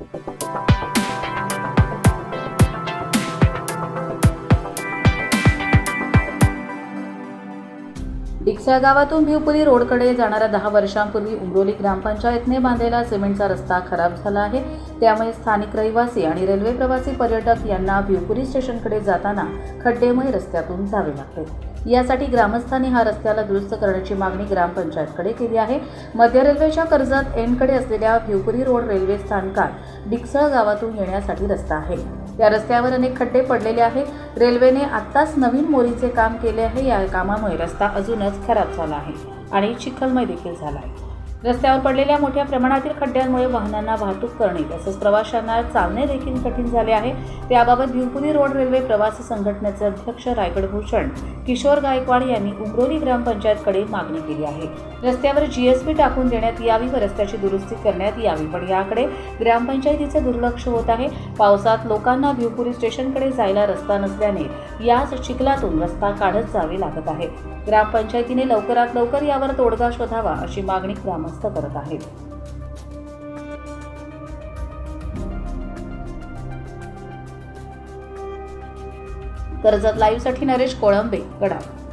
डिक्सा गावातून भिवपुरी रोडकडे जाणाऱ्या दहा वर्षांपूर्वी उमरोली ग्रामपंचायतने बांधलेला सिमेंटचा रस्ता खराब झाला आहे. त्यामुळे स्थानिक रहिवासी आणि रेल्वे प्रवासी पर्यटक यांना भिवपुरी स्टेशनकडे जाताना खड्डेमय रस्त्यातून जावे लागते यासाठी ग्रामस्थांनी हा रस्त्याला दुरुस्त करण्याची मागणी ग्रामपंचायतकडे केली आहे. मध्य रेल्वेच्या कर्जत एंडकडे असलेल्या भिवपुरी रोड रेल्वे स्थानकात डिक्सळ गावातून येण्यासाठी रस्ता आहे. या रस्त्यावर अनेक खड्डे पडलेले आहेत. रेल्वेने आत्ताच नवीन मोरीचे काम केले आहे. या कामामुळे रस्ता अजूनच खराब झाला आहे आणि चिखलमय देखील झाला आहे. रस्त्यावर पडलेल्या मोठ्या प्रमाणातील खड्ड्यांमुळे वाहनांना वाहतूक करणे तसंच प्रवाशांना चालणे देखील कठीण झाले आहे. त्याबाबत भिवपुरी रोड रेल्वे प्रवासी संघटनेचे अध्यक्ष रायगड भूषण किशोर गायकवाड यांनी उमरोली ग्रामपंचायतकडे मागणी केली आहे. रस्त्यावर जीएसबी टाकून देण्यात यावी व रस्त्याची दुरुस्ती करण्यात यावी पण याकडे ग्रामपंचायतीचे दुर्लक्ष होत आहे. पावसात लोकांना भिवपुरी स्टेशनकडे जायला रस्ता नसल्याने याच चिखलातून रस्ता काढत जावे लागत आहे. ग्रामपंचायतीने लवकरात लवकर यावर तोडगा शोधावा अशी मागणी ग्रामस्थ करत आहेत. कर्जत लाईव्हसाठी नरेश कोळंबे गडाख.